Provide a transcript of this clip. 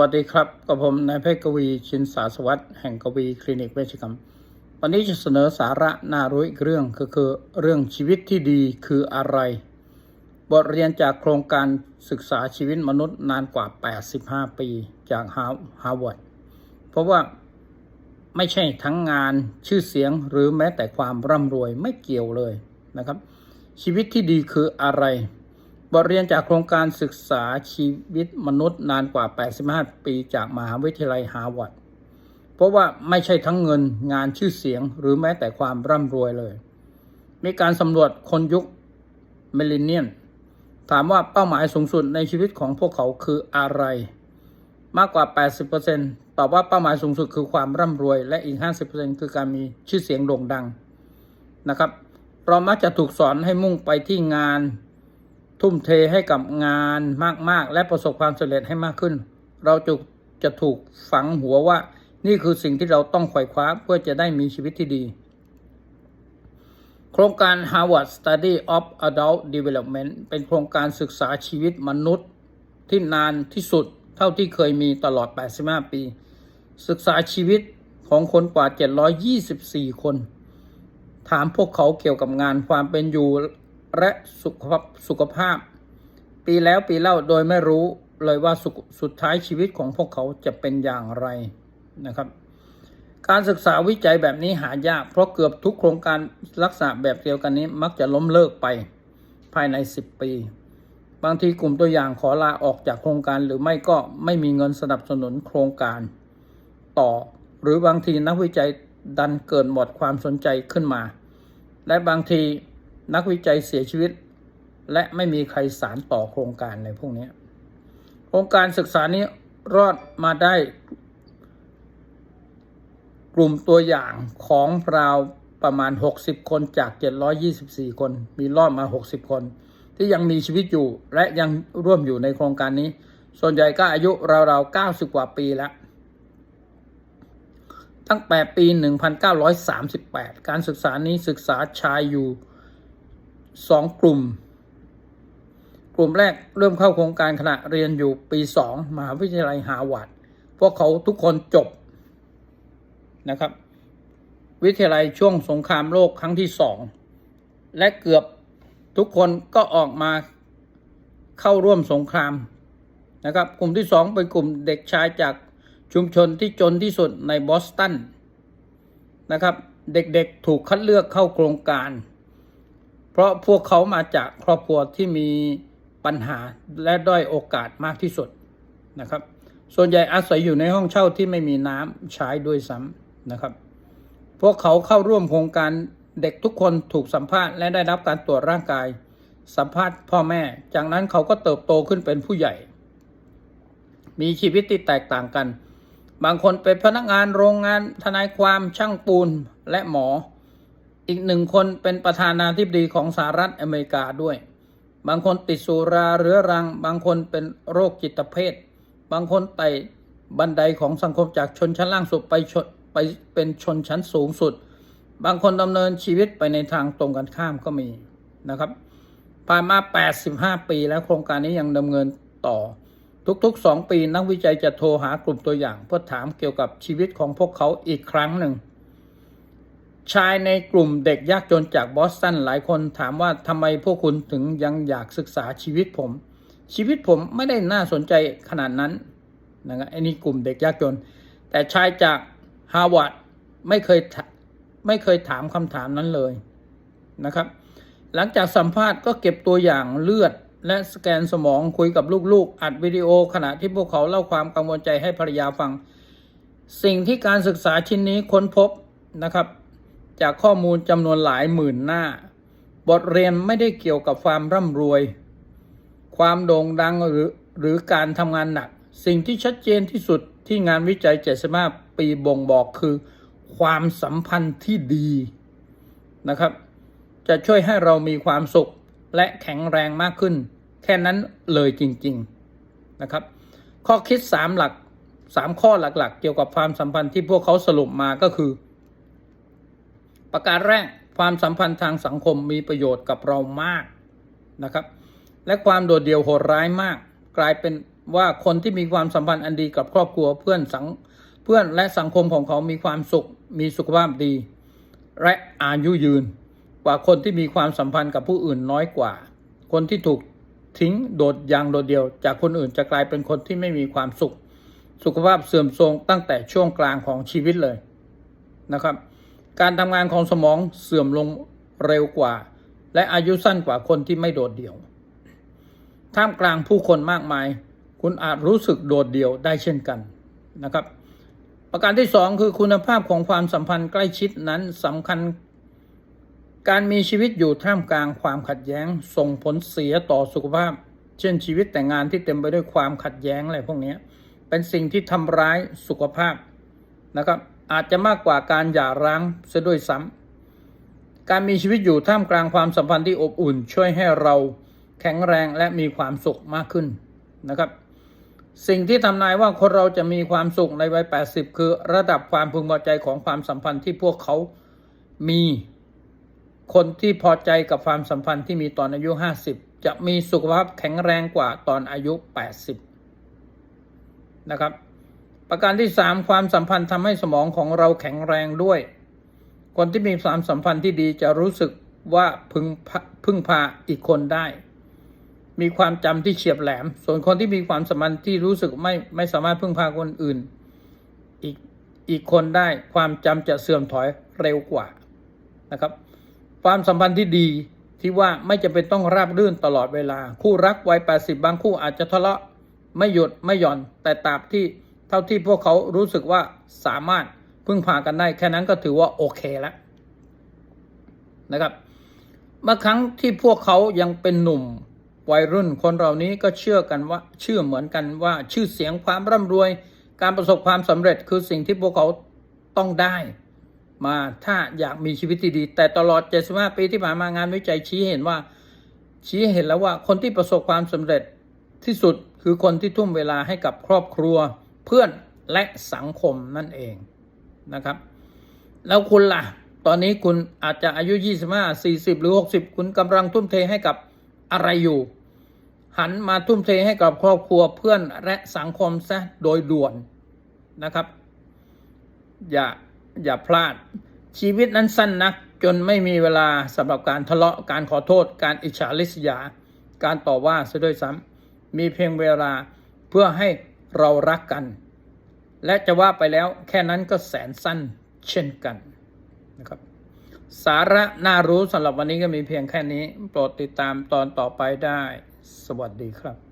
สวัสดีครับกับผมนายแพทย์กวีชินสาสวัสดิ์แห่งกวีคลินิกเวชกรรม วันนี้จะเสนอสาระน่ารู้อีกเรื่องก็คือเรื่องชีวิตที่ดีคืออะไร บทเรียนจากโครงการศึกษาชีวิตมนุษย์นานกว่า 85 ปีจากฮาร์วาร์ดเพราะว่าไม่ใช่ทั้งงานชื่อเสียงหรือแม้แต่ความร่ำรวยไม่เกี่ยวเลยนะครับ ชีวิตที่ดีคืออะไร บทเรียนจากโครงการศึกษาชีวิตมนุษย์นานกว่า 85 ปีจากมหาวิทยาลัยฮาร์วาร์ด เพราะว่าไม่ใช่ทั้งเงินงานชื่อเสียงหรือแม้แต่ความร่ำรวยเลย มีการสำรวจคนยุคมิลเลนเนียนถามว่าเป้าหมายสูงสุดในชีวิตของพวกเขาคืออะไร มากกว่า 80%ตอบว่าเป้าหมายสูงสุดคือความร่ำรวย และอีก 50%คือการมีชื่อเสียงโด่งดังนะครับ เรามักจะถูกสอนให้มุ่งไปที่งาน ทุ่มเทให้กับงานมาก ๆ และประสบความสำเร็จให้มากขึ้น เราจะจะถูกฝังหัวว่า นี่คือสิ่งที่เราต้องไขว่คว้าเพื่อจะได้มีชีวิตที่ดี โครงการ Harvard Study of Adult Development เป็นโครงการศึกษาชีวิตมนุษย์ ที่นานที่สุดเท่าที่เคยมีตลอด 85 ปี ศึกษาชีวิตของคนกว่า 724 คน ถามพวกเขาเกี่ยวกับงานความเป็นอยู่ และสุขภาพสุขภาพ ปีแล้วปีเล่าโดยไม่รู้เลยว่าสุสุดท้ายชีวิตของพวกเขาจะเป็นอย่างไรนะครับ การศึกษาวิจัยแบบนี้หายาก เพราะเกือบทุกโครงการลักษณะแบบเดียวกันนี้มักจะล้มเลิกไปภายใน 10 ปี บางทีกลุ่มตัวอย่างขอลาออกจากโครงการหรือไม่ก็ไม่มีเงินสนับสนุนโครงการ ต่อหรือบางทีนักวิจัยดันเกิดหมดความสนใจขึ้นมา และบางที นักวิจัยเสียชีวิต และไม่มีใครสารต่อโครงการในพวกนี้ โครงการศึกษานี้รอดมาได้ กลุ่มตัวอย่างของราวประมาณ 60 คนจาก 724 คน มีรอดมา 60 คน ที่ยังมีชีวิตอยู่และยังร่วมอยู่ในโครงการนี้ ส่วนใหญ่ก็อายุราวๆ 90 กว่าปีแล้ว ตั้งแต่ปี 1938 การศึกษานี้ศึกษาชายอยู่ สองกลุ่ม กลุ่มแรกเริ่มเข้าโครงการขณะเรียนอยู่ปีสองมหาวิทยาลัยฮาวาดพวกเขาทุกคนจบนะครับ วิทยาลัยช่วงสงครามโลกครั้งที่สองและเกือบทุกคนก็ออกมาเข้าร่วมสงครามนะครับ กลุ่มที่สองเป็นกลุ่มเด็กชายจากชุมชนที่จนที่สุดในบอสตันนะครับ เด็กๆถูกคัดเลือกเข้าโครงการ ราะพวกเขามาจากครอบครัวที่มีปัญหาและด้อยโอกาสมากที่สุดนะครับ ส่วนใหญ่อาศัยอยู่ในห้องเช่าที่ไม่มีน้ำใช้ด้วยซ้ำนะครับ พวกเขาเข้าร่วมโครงการเด็กทุกคนถูกสัมภาษณ์และได้รับการตรวจร่างกาย สัมภาษณ์พ่อแม่ จากนั้นเขาก็เติบโตขึ้นเป็นผู้ใหญ่ มีชีวิตที่แตกต่างกัน บางคนเป็นพนักงานโรงงานทนายความช่างปูนและหมอ อีกหนึ่งคนเป็นประธานาธิบดีของสหรัฐอเมริกาด้วย บางคนติดสุราเรื้อรัง บางคนเป็นโรคจิตเภท บางคนไต่บันไดของสังคมจากชนชั้นล่างสุดไปชนไปเป็นชนชั้นสูงสุด บางคนดำเนินชีวิตไปในทางตรงกันข้ามก็มีนะครับ ผ่านมา 85 ปีแล้วโครงการนี้ยังดำเนินต่อ ทุกๆ 2 ปีนักวิจัยจะโทรหากลุ่มตัวอย่าง เพื่อถามเกี่ยวกับชีวิตของพวกเขาอีกครั้งหนึ่ง ชายในกลุ่มเด็กยากจนจากบอสตันหลายคนถามว่าทำไมพวกคุณถึงยังอยากศึกษาชีวิตผม ชีวิตผมไม่ได้น่าสนใจขนาดนั้นนะครับไอ้นี่กลุ่มเด็กยากจน แต่ชายจากฮาร์วาร์ดไม่เคยไม่เคยถามคำถามนั้นเลยนะครับ หลังจากสัมภาษณ์ก็เก็บตัวอย่างเลือดและสแกนสมองคุยกับลูกๆ อัดวิดีโอขณะที่พวกเขาเล่าความกังวลใจให้ภรรยาฟัง สิ่งที่การศึกษาชิ้นนี้ค้นพบนะครับ จากข้อมูลจำนวนหลายหมื่นหน้า บทเรียนไม่ได้เกี่ยวกับความร่ำรวย ความโด่งดังหรือหรือการทำงานหนัก สิ่งที่ชัดเจนที่สุดที่งานวิจัย 75 ปีบ่งบอกคือ ความสัมพันธ์ที่ดีนะครับ จะช่วยให้เรามีความสุขและแข็งแรงมากขึ้น แค่นั้นเลยจริง ๆนะครับ ข้อคิด 3 หลัก 3 ข้อหลักๆ เกี่ยวกับความสัมพันธ์ที่พวกเขาสรุปมาก็คือ ประการแรกความสัมพันธ์ทางสังคมมีประโยชน์กับเรามากนะครับ และความโดดเดี่ยวโหดร้ายมาก กลายเป็นว่าคนที่มีความสัมพันธ์อันดีกับครอบครัวเพื่อนสังเพื่อนและสังคมของเขามีความสุข มีสุขภาพดี และอายุยืน กว่าคนที่มีความสัมพันธ์กับผู้อื่นน้อยกว่า คนที่ถูกทิ้งโดดอย่างโดดเดี่ยว จากคนอื่นจะกลายเป็นคนที่ไม่มีความสุข สุขภาพเสื่อมโทรมตั้งแต่ช่วงกลางของชีวิตเลยนะครับ การทำงานของสมองเสื่อมลงเร็วกว่า และอายุสั้นกว่าคนที่ไม่โดดเดี่ยว ท่ามกลางผู้คนมากมาย คุณอาจรู้สึกโดดเดี่ยวได้เช่นกันนะครับ ประการที่สองคือคุณภาพของความสัมพันธ์ใกล้ชิดนั้นสำคัญ การมีชีวิตอยู่ท่ามกลางความขัดแย้ง ส่งผลเสียต่อสุขภาพ เช่นชีวิตแต่งงานที่เต็มไปด้วยความขัดแย้งอะไรพวกนี้เป็นสิ่งที่ทำร้ายสุขภาพนะครับ อาจจะมากกว่าการหย่าร้างเสียด้วยซ้ำการมีชีวิตอยู่ท่ามกลางความสัมพันธ์ที่อบอุ่น ช่วยให้เราแข็งแรงและมีความสุขมากขึ้นนะครับ สิ่งที่ทำนายว่าคนเราจะมีความสุขในวัย 80 คือระดับความพึงพอใจของความสัมพันธ์ที่พวกเขามีคนที่พอใจกับความสัมพันธ์ที่มีตอนอายุ 50 จะมีสุขภาพแข็งแรงกว่าตอนอายุ 80 นะครับ ประการที่ 3 ความสัมพันธ์ทำให้สมองของเราแข็งแรงด้วย คนที่มีความสัมพันธ์ที่ดีจะรู้สึกว่าพึงพึ่งพาอีกคนได้ มีความจำที่เฉียบแหลม ส่วนคนที่มีความสัมพันธ์ที่รู้สึกไม่ไม่สามารถพึ่งพาคนอื่น อีกอีกคนได้ความจำจะเสื่อมถอยเร็วกว่านะครับ ความสัมพันธ์ที่ดีที่ว่าไม่จำเป็นต้องราบรื่นตลอดเวลา คู่รักวัย80 บางคู่อาจจะทะเลาะไม่หยุดไม่หย่อนแต่ตราบที่ เท่าที่พวกเขารู้สึกว่าสามารถพึ่งพากันได้ แค่นั้นก็ถือว่าโอเคแล้วนะครับเมื่อครั้งที่พวกเขายังเป็นหนุ่มวัยรุ่นคนเหล่านี้ก็เชื่อกันว่าเชื่อเหมือนกันว่าชื่อเสียงความร่ำรวย การประสบความสำเร็จคือสิ่งที่พวกเขาต้องได้ มาถ้าอยากมีชีวิตที่ดี แต่ตลอด 75 ปีที่ผ่านมางานวิจัยชี้เห็นว่า ชี้เห็นแล้วว่าคนที่ประสบความสำเร็จที่สุดคือคนที่ทุ่มเวลาให้กับครอบครัว เพื่อนและสังคมนั่นเองนะครับ แล้วคุณล่ะ ตอนนี้คุณอาจจะอายุ 25 40 หรือ 60 คุณกำลังทุ่มเทให้กับอะไรอยู่ หันมาทุ่มเทให้กับครอบครัวเพื่อนและสังคมซะโดยด่วนนะครับ อย่าอย่าพลาดชีวิตนั้นสั้นนักจนไม่มีเวลาสำหรับการทะเลาะการขอโทษ การอิจฉาริษยา การต่อว่าซะด้วยซ้ำมีเพียงเวลาเพื่อให้ เรารักกัน และจะว่าไปแล้วแค่นั้นก็แสนสั้นเช่นกันนะครับสาระน่ารู้สำหรับวันนี้ก็มีเพียงแค่นี้ โปรดติดตามตอนต่อไปได้ สวัสดีครับ